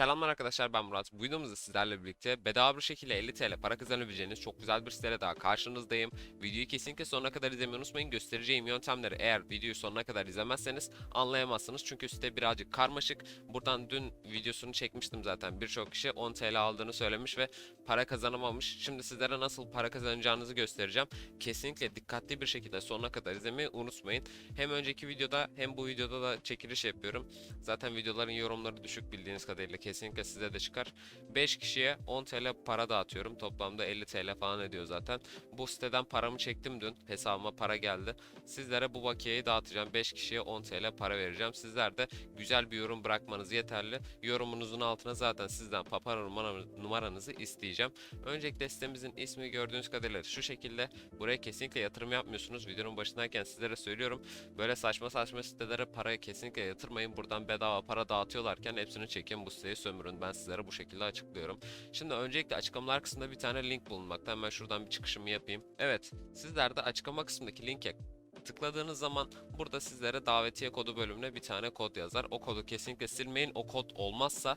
Selamlar arkadaşlar ben Murat. Bu videomuzda sizlerle birlikte bedava bir şekilde 50 TL para kazanabileceğiniz çok güzel bir siteyle daha karşınızdayım. Videoyu kesinlikle sonuna kadar izlemeyi unutmayın. Göstereceğim yöntemleri eğer videoyu sonuna kadar izlemezseniz anlayamazsınız. Çünkü site birazcık karmaşık. Buradan dün videosunu çekmiştim zaten. Birçok kişi 10 TL aldığını söylemiş ve para kazanamamış. Şimdi sizlere nasıl para kazanacağınızı göstereceğim. Kesinlikle dikkatli bir şekilde sonuna kadar izlemeyi unutmayın. Hem önceki videoda hem bu videoda da çekiliş yapıyorum. Zaten videoların yorumları düşük bildiğiniz kadarıyla kesinlikle size de çıkar. 5 kişiye 10 TL para dağıtıyorum. Toplamda 50 TL falan ediyor zaten. Bu siteden paramı çektim dün. Hesabıma para geldi. Sizlere bu bakiyeyi dağıtacağım. 5 kişiye 10 TL para vereceğim. Sizler de güzel bir yorum bırakmanız yeterli. Yorumunuzun altına zaten sizden papara numara- numaranızı isteyeceğim. Öncelikle sitemizin ismi gördüğünüz kadarıyla şu şekilde. Buraya kesinlikle yatırım yapmıyorsunuz. Videonun başındayken sizlere söylüyorum. Böyle saçma saçma sitelere parayı kesinlikle yatırmayın. Buradan bedava para dağıtıyorlarken hepsini çekin bu siteyi sömürün. Ben sizlere bu şekilde açıklıyorum. Şimdi öncelikle açıklamalar kısmında bir tane link bulunmakta. Hemen şuradan bir çıkışımı yapayım. Evet, sizler de açıklama kısmındaki linke tıkladığınız zaman burada sizlere davetiye kodu bölümüne bir tane kod yazar. O kodu kesinlikle silmeyin. O kod olmazsa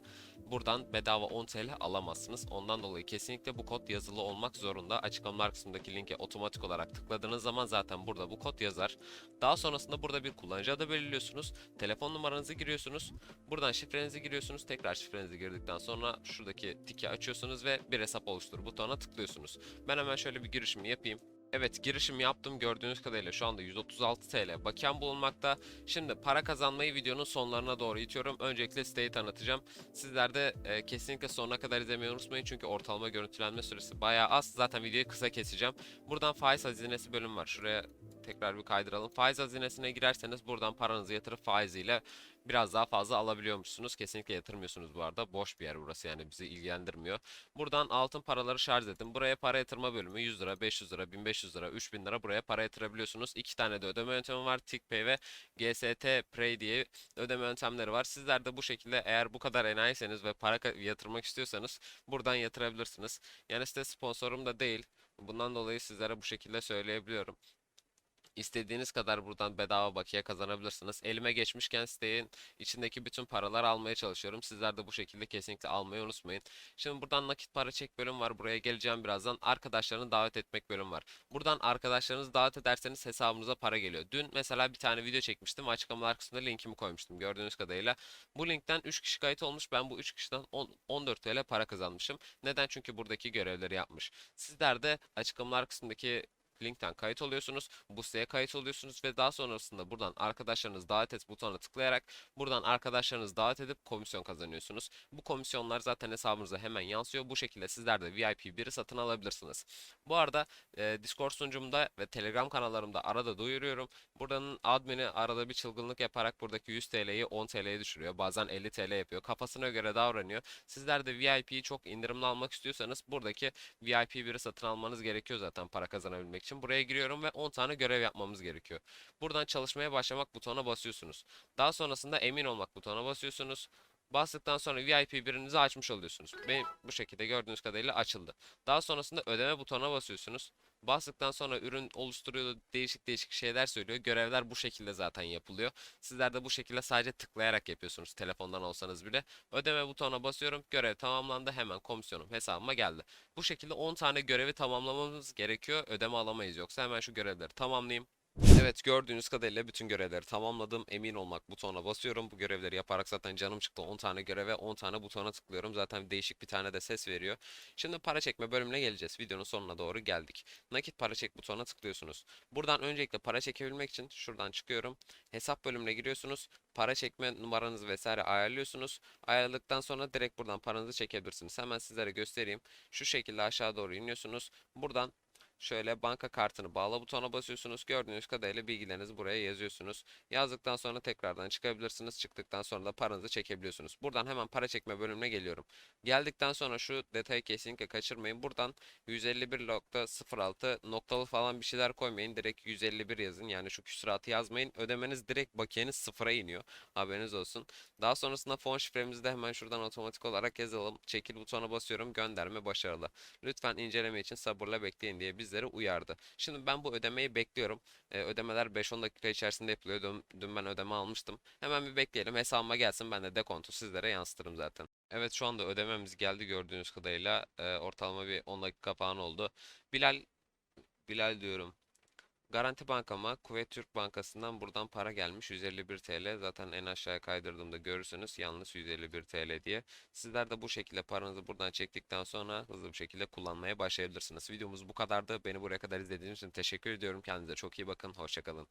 buradan bedava 10 TL alamazsınız. Ondan dolayı kesinlikle bu kod yazılı olmak zorunda. Açıklamalar kısmındaki linke otomatik olarak tıkladığınız zaman zaten burada bu kod yazar. Daha sonrasında burada bir kullanıcı adı belirliyorsunuz. Telefon numaranızı giriyorsunuz. Buradan şifrenizi giriyorsunuz. Tekrar şifrenizi girdikten sonra şuradaki tiki açıyorsunuz ve bir hesap oluştur butonuna tıklıyorsunuz. Ben hemen şöyle bir girişimi yapayım. Evet girişim yaptım gördüğünüz kadarıyla şu anda 136 TL bakiyem bulunmakta. Şimdi para kazanmayı videonun sonlarına doğru itiyorum. Öncelikle siteyi tanıtacağım. Sizler de e, kesinlikle sonuna kadar izlemeyi unutmayın çünkü ortalama görüntülenme süresi bayağı az. Zaten videoyu kısa keseceğim. Buradan faiz hazinesi bölüm var. Şuraya tekrar bir kaydıralım. Faiz hazinesine girerseniz buradan paranızı yatırıp faiziyle biraz daha fazla alabiliyormuşsunuz. Kesinlikle yatırmıyorsunuz bu arada. Boş bir yer burası yani bizi ilgilendirmiyor. Buradan altın paraları şarj ettim. Buraya para yatırma bölümü 100 lira, 500 lira, 1500 lira, 3000 lira buraya para yatırabiliyorsunuz. İki tane de ödeme yöntemi var. TickPay ve GST Pay diye ödeme yöntemleri var. Sizler de bu şekilde eğer bu kadar enayiseniz ve para yatırmak istiyorsanız buradan yatırabilirsiniz. Yani site sponsorum da değil. Bundan dolayı sizlere bu şekilde söyleyebiliyorum. İstediğiniz kadar buradan bedava bakiye kazanabilirsiniz. Elime geçmişken sitenin içindeki bütün paraları almaya çalışıyorum. Sizler de bu şekilde kesinlikle almayı unutmayın. Şimdi buradan nakit para çek bölüm var. Buraya geleceğim birazdan. Arkadaşlarını davet etmek bölüm var. Buradan arkadaşlarınızı davet ederseniz hesabınıza para geliyor. Dün mesela bir tane video çekmiştim. Açıklamalar kısmında linkimi koymuştum gördüğünüz kadarıyla. Bu linkten 3 kişi kayıt olmuş. Ben bu 3 kişiden 10 14 TL para kazanmışım. Neden? Çünkü buradaki görevleri yapmış. Sizler de açıklamalar kısmındaki linkten kayıt oluyorsunuz. Bu siteye kayıt oluyorsunuz ve daha sonrasında buradan arkadaşlarınız davet et butonuna tıklayarak buradan arkadaşlarınızı davet edip komisyon kazanıyorsunuz. Bu komisyonlar zaten hesabınıza hemen yansıyor. Bu şekilde sizler de VIP biri satın alabilirsiniz. Bu arada e, Discord sunucumda ve Telegram kanallarımda arada duyuruyorum. Buranın admini arada bir çılgınlık yaparak buradaki 100 TL'yi 10 TL'ye düşürüyor. Bazen 50 TL yapıyor. Kafasına göre davranıyor. Sizler de VIP'yi çok indirimli almak istiyorsanız buradaki VIP biri satın almanız gerekiyor zaten para kazanabilmek için. Buraya giriyorum ve 10 tane görev yapmamız gerekiyor. Buradan çalışmaya başlamak butonuna basıyorsunuz. Daha sonrasında emin olmak butonuna basıyorsunuz. Bastıktan sonra VIP birinizi açmış oluyorsunuz. Benim bu şekilde gördüğünüz kadarıyla açıldı. Daha sonrasında ödeme butonuna basıyorsunuz. Bastıktan sonra ürün oluşturuyor değişik değişik şeyler söylüyor. Görevler bu şekilde zaten yapılıyor. Sizler de bu şekilde sadece tıklayarak yapıyorsunuz telefondan olsanız bile. Ödeme butonuna basıyorum. Görev tamamlandı. Hemen komisyonum hesabıma geldi. Bu şekilde 10 tane görevi tamamlamamız gerekiyor. Ödeme alamayız yoksa hemen şu görevleri tamamlayayım. Evet gördüğünüz kadarıyla bütün görevleri tamamladım. Emin olmak butonuna basıyorum. Bu görevleri yaparak zaten canım çıktı. 10 tane göreve 10 tane butona tıklıyorum. Zaten değişik bir tane de ses veriyor. Şimdi para çekme bölümüne geleceğiz. Videonun sonuna doğru geldik. Nakit para çek butonuna tıklıyorsunuz. Buradan öncelikle para çekebilmek için şuradan çıkıyorum. Hesap bölümüne giriyorsunuz. Para çekme numaranızı vesaire ayarlıyorsunuz. Ayarladıktan sonra direkt buradan paranızı çekebilirsiniz. Hemen sizlere göstereyim. Şu şekilde aşağı doğru iniyorsunuz. Buradan Şöyle banka kartını bağla butonuna basıyorsunuz. Gördüğünüz kadarıyla bilgilerinizi buraya yazıyorsunuz. Yazdıktan sonra tekrardan çıkabilirsiniz. Çıktıktan sonra da paranızı çekebiliyorsunuz. Buradan hemen para çekme bölümüne geliyorum. Geldikten sonra şu detayı kesinlikle kaçırmayın. Buradan 151.06 noktalı falan bir şeyler koymayın. Direkt 151 yazın. Yani şu küsuratı yazmayın. Ödemeniz direkt bakiyeniz sıfıra iniyor. Haberiniz olsun. Daha sonrasında fon şifremizi de hemen şuradan otomatik olarak yazalım. Çekil butonuna basıyorum. Gönderme başarılı. Lütfen inceleme için sabırla bekleyin diye bizden bizleri uyardı. Şimdi ben bu ödemeyi bekliyorum. Ee, ödemeler 5-10 dakika içerisinde yapılıyor. Dün, dün ben ödeme almıştım. Hemen bir bekleyelim. Hesabıma gelsin. Ben de dekontu sizlere yansıtırım zaten. Evet şu anda ödememiz geldi gördüğünüz kadarıyla. Ee, ortalama bir 10 dakika falan oldu. Bilal, Bilal diyorum. Garanti Bankama Kuveyt Türk Bankası'ndan buradan para gelmiş 151 TL. Zaten en aşağıya kaydırdığımda görürsünüz yanlış 151 TL diye. Sizler de bu şekilde paranızı buradan çektikten sonra hızlı bir şekilde kullanmaya başlayabilirsiniz. Videomuz bu kadardı. Beni buraya kadar izlediğiniz için teşekkür ediyorum. Kendinize çok iyi bakın. Hoşçakalın.